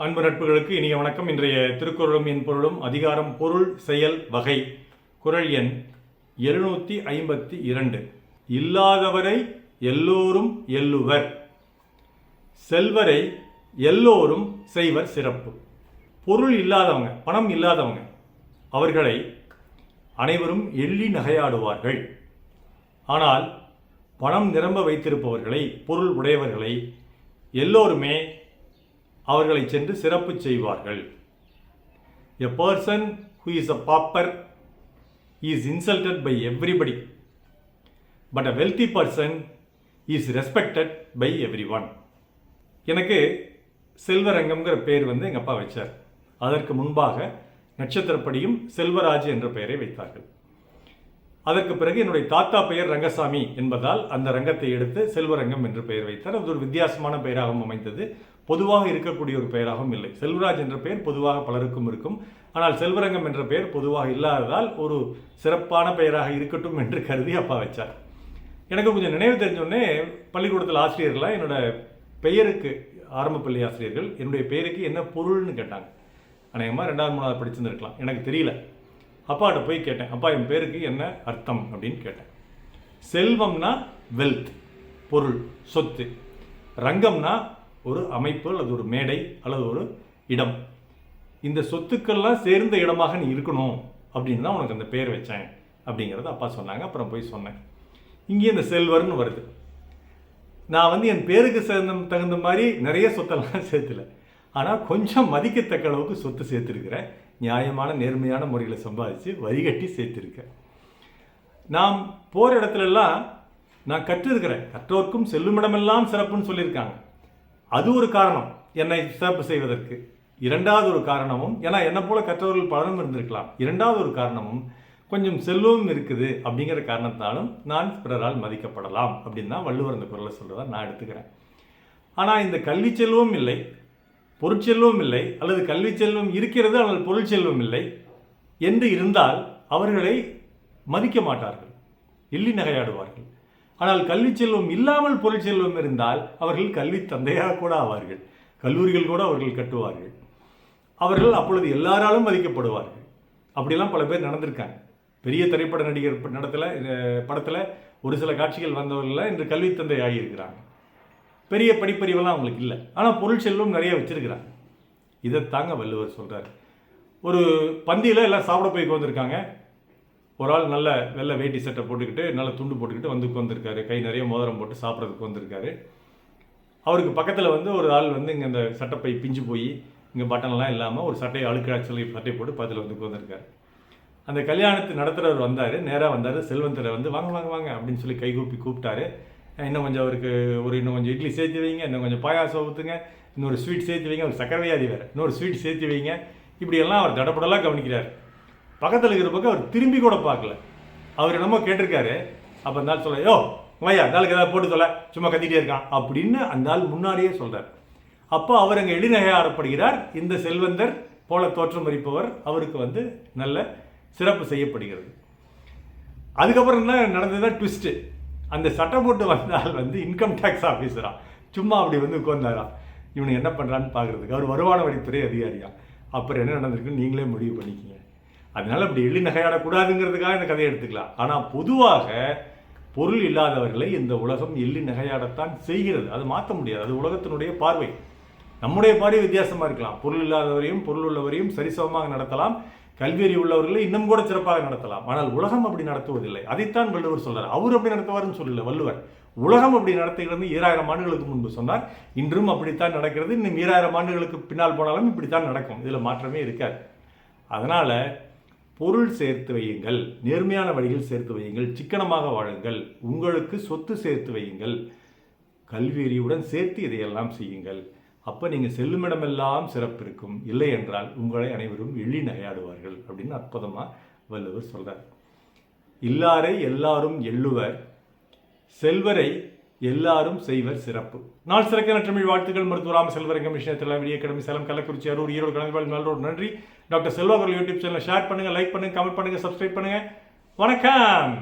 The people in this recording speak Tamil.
அன்பு நட்புகளுக்கு இனிய வணக்கம். இன்றைய திருக்குறளும் என் பொருளும் அதிகாரம் பொருள் செயல் வகை. குறள் எண் எழுநூற்றி ஐம்பத்தி இரண்டு. இல்லாதவரை எல்லோரும் எல்லுவர். செல்வரை எல்லோரும் செய்வர் சிறப்பு. பொருள் இல்லாதவங்க பணம் இல்லாதவங்க அவர்களை அனைவரும் எள்ளி நகையாடுவார்கள். ஆனால் பணம் நிரம்ப வைத்திருப்பவர்களை பொருள் உடையவர்களை எல்லோருமே அவர்களை சென்று சிறப்பு செய்வார்கள். A person who is a pauper is insulted by everybody but a wealthy person is respected by everyone எனக்கு செல்வரங்கம்ங்கிற பேர் வந்து எங்கள் அப்பா வச்சார். அதற்கு முன்பாக நட்சத்திரப்படியும் செல்வராஜ் என்ற பெயரை வைத்தார்கள். அதற்கு பிறகு என்னுடைய தாத்தா பெயர் ரங்கசாமி என்பதால் அந்த ரங்கத்தை எடுத்து செல்வரங்கம் என்று பெயர் வைத்தார். அது ஒரு வித்தியாசமான பெயராகவும் அமைந்தது. பொதுவாக இருக்கக்கூடிய ஒரு பெயராகவும் இல்லை. செல்வராஜ் என்ற பெயர் பொதுவாக பலருக்கும் இருக்கும். ஆனால் செல்வரங்கம் என்ற பெயர் பொதுவாக இல்லாததால் ஒரு சிறப்பான பெயராக இருக்கட்டும் என்று கருதி அப்பா வச்சார். எனக்கு கொஞ்சம் நினைவு தெரிஞ்சோடனே பள்ளிக்கூடத்தில் ஆசிரியர்களாக என்னோட பெயருக்கு ஆரம்ப பள்ளி ஆசிரியர்கள் என்னுடைய பெயருக்கு என்ன பொருள்னு கேட்டாங்க. அநேகமாக ரெண்டாவது மூணாவது படிச்சிருந்துருக்கலாம். எனக்கு தெரியல. அப்பாட்ட போய் கேட்டேன். அப்பா என் பேருக்கு என்ன அர்த்தம்? அப்படின்னு கேட்டேன். செல்வம்னா வெல்த் பொருள் சொத்து. ரங்கம்னா ஒரு அமைப்பு அல்லது ஒரு மேடை அல்லது ஒரு இடம். இந்த சொத்துக்கள்லாம் சேர்ந்த இடமாக நீ இருக்கணும் அப்படின்னு தான் உனக்கு அந்த பேர் வச்சேன் அப்படிங்கிறத அப்பா சொன்னாங்க. அப்புறம் போய் சொன்னேன். இங்கே இந்த செல்வர்னு வருது. நான் வந்து என் பேருக்கு சேர்ந்த தகுந்த மாதிரி நிறைய சொத்தெல்லாம் சேர்த்துல. ஆனால் கொஞ்சம் மதிக்கத்தக்க அளவுக்கு சொத்து சேர்த்துருக்கிறேன். நியாயமான நேர்மையான முறையில் சம்பாதிச்சு வரிகட்டி சேர்த்துருக்கேன். நாம் போகிற இடத்துலலாம் நான் கற்றிருக்கிறேன். கற்றோர்க்கும் செல்லுமிடமெல்லாம் சிறப்புன்னு சொல்லியிருக்காங்க. அது ஒரு காரணம். என்னை சிறப்பு செய்வதற்கு. இரண்டாவது ஒரு காரணமும் ஏன்னா என்னை போல கற்றவர்கள் பலரும் இருந்திருக்கலாம். இரண்டாவது ஒரு காரணமும் கொஞ்சம் செல்வம் இருக்குது அப்படிங்கிற காரணத்தாலும் நான் பிறரால் மதிக்கப்படலாம் அப்படின்னு தான் வள்ளுவர் அந்த குரலை சொல்கிறதா நான் எடுத்துக்கிறேன். ஆனால் இந்த கல்வி செல்வம் இல்லை பொருட்செல்வம் இல்லை அல்லது கல்வி செல்வம் இருக்கிறது ஆனால் பொருள் செல்வம் இல்லை என்று இருந்தால் அவர்களை மதிக்க மாட்டார்கள். எள்ளி நகையாடுவார்கள். ஆனால் கல்வி செல்வம் இல்லாமல் பொருள் செல்வம் இருந்தால் அவர்கள் கல்வி தந்தையாக கூட ஆவார்கள். கல்லூரிகள் கூட அவர்கள் கட்டுவார்கள். அவர்கள் அப்பொழுது எல்லாராலும் மதிக்கப்படுவார்கள். அப்படிலாம் பல பேர் நடந்திருக்காங்க. பெரிய திரைப்பட நடிகர் நடத்தில் படத்தில் ஒரு சில காட்சிகள் வந்தவர்கள் இன்று கல்வி தந்தை ஆகியிருக்கிறாங்க. பெரிய படிப்பறிவெல்லாம் அவங்களுக்கு இல்லை. ஆனால் பொருள் செல்வம் நிறைய இதை இதைத்தாங்க வள்ளுவர் சொல்கிறார் ஒரு பந்தியில் எல்லாம் சாப்பிட போய் உட்காந்துருக்காங்க ஒரு ஆள் நல்ல வெள்ளை வேட்டி சட்டை போட்டுக்கிட்டு நல்ல துண்டு போட்டுக்கிட்டு வந்து உட்காந்துருக்காரு கை நிறைய மோதிரம் போட்டு சாப்பிட்றதுக்கு வந்திருக்காரு அவருக்கு பக்கத்தில் வந்து ஒரு ஆள் வந்து இங்கே அந்த சட்டைப்பை பிஞ்சு போய் இங்கே பட்டன்லாம் இல்லாமல் ஒரு சட்டையை அழுக்கா சொல்லி சட்டை போட்டு பதில் வந்து உட்காந்துருக்காரு அந்த கல்யாணத்தை நடத்துகிறவர் வந்தார் நேராக வந்தார் செல்வந்தரை வந்து வாங்க வாங்க வாங்க அப்படின்னு சொல்லி கைகூப்பி கூப்பிட்டாரு. இன்னும் கொஞ்சம் அவருக்கு ஒரு இன்னும் கொஞ்சம் இட்லி சேர்த்து வைங்க இன்னும் கொஞ்சம் பாயாசம் ஊற்றுங்க இன்னொரு ஸ்வீட் சேர்த்து வைங்க ஒரு சக்கரவியாதி வேறு இன்னொரு ஸ்வீட் சேர்த்து வைங்க. இப்படியெல்லாம் அவர் தடப்படலாம் கவனிக்கிறார். பக்கத்தில் இருக்கிற பக்கம் அவர் திரும்பி கூட பார்க்கல. அவர் என்னமோ கேட்டிருக்காரு. அப்போ அந்த ஆள் சொல்ல யோ வையா நாளுக்கு ஏதாவது போட்டு சொல்ல சும்மா கத்திட்டே இருக்கான். அப்படின்னு அந்த ஆள் முன்னாடியே சொல்கிறார் அப்போ அவர் அங்கே எளிநகையாடப்படுகிறார் இந்த செல்வந்தர் போல தோற்றம் அறிப்பவர் அவருக்கு வந்து நல்ல சிறப்பு செய்யப்படுகிறது. அதுக்கப்புறம் என்ன நடந்ததுதான் ட்விஸ்ட்டு அந்த சட்டம் போட்டு வந்தால் வந்து இன்கம் டேக்ஸ் ஆஃபீஸரா சும்மா அப்படி வந்து உட்கார்ந்தாரா. இவனு என்ன பண்ணுறான்னு பார்க்குறதுக்கு. அவர் வருமான வரித்துறை அதிகாரியா. அப்புறம் என்ன நடந்திருக்குன்னு நீங்களே முடிவு பண்ணிக்கிங்க. அதனால் அப்படி எள்ளி நகையாடக்கூடாதுங்கிறதுக்காக இந்த கதையை எடுத்துக்கலாம். ஆனால் பொதுவாக பொருள் இல்லாதவர்களை இந்த உலகம் எள்ளி நகையாடத்தான் செய்கிறது. அது மாற்ற முடியாது. அது உலகத்தினுடைய பார்வை. நம்முடைய பார்வை வித்தியாசமாக இருக்கலாம். பொருள் இல்லாதவரையும் பொருள் உள்ளவரையும் சரிசமமாக நடத்தலாம். கல்வியறி உள்ளவர்களை இன்னும் கூட சிறப்பாக நடத்தலாம். ஆனால் உலகம் அப்படி நடத்துவதில்லை. அதைத்தான் வள்ளுவர் சொல்றார். அவர் அப்படி நடத்துவார்னு சொல்லல வள்ளுவர். உலகம் அப்படி நடத்துகிறது ஈராயிரம் ஆண்டுகளுக்கு முன்பு சொன்னார். இன்றும் அப்படித்தான் நடக்கிறது. இன்னும் ஈராயிரம் ஆண்டுகளுக்கு பின்னால் போனாலும் இப்படித்தான் நடக்கும். இதில் மாற்றமே இருக்காது. அதனால் பொருள் சேர்த்து வையுங்கள். நேர்மையான வழியில் சேர்த்து வையுங்கள். சிக்கனமாக வாழுங்கள். உங்களுக்கு சொத்து சேர்த்து வையுங்கள். கல்வியறிவுடன் சேர்த்து இதையெல்லாம் செய்யுங்கள். அப்போ நீங்கள் செல்லுமிடமெல்லாம் சிறப்பு இருக்கும் இல்லை என்றால் உங்களை அனைவரும் எள்ளி நகையாடுவார்கள் அப்படின்னு அற்புதமாக வள்ளுவர் சொல்கிறார் இல்லாரை எல்லாரும் எள்ளுவர். செல்வரை எல்லாரும் செய்வர் சிறப்பு. நாள் சிறக்க தமிழ் வாழ்த்துக்கள். மருத்துவராம செல்வரங்கம் கமிஷனர் வெளியே கிளம்பி சேலம் கள்ளக்குறிச்சி அரூர் ஈரோடு கலந்து நல்லோடு நன்றி. டாக்டர் செல்வா யூடியூப் சேனலை ஷேர் பண்ணுங்கள் லைக் பண்ணுங்கள் கமெண்ட் பண்ணுங்கள் சப்ஸ்கிரைப் பண்ணுங்கள் வணக்கம்.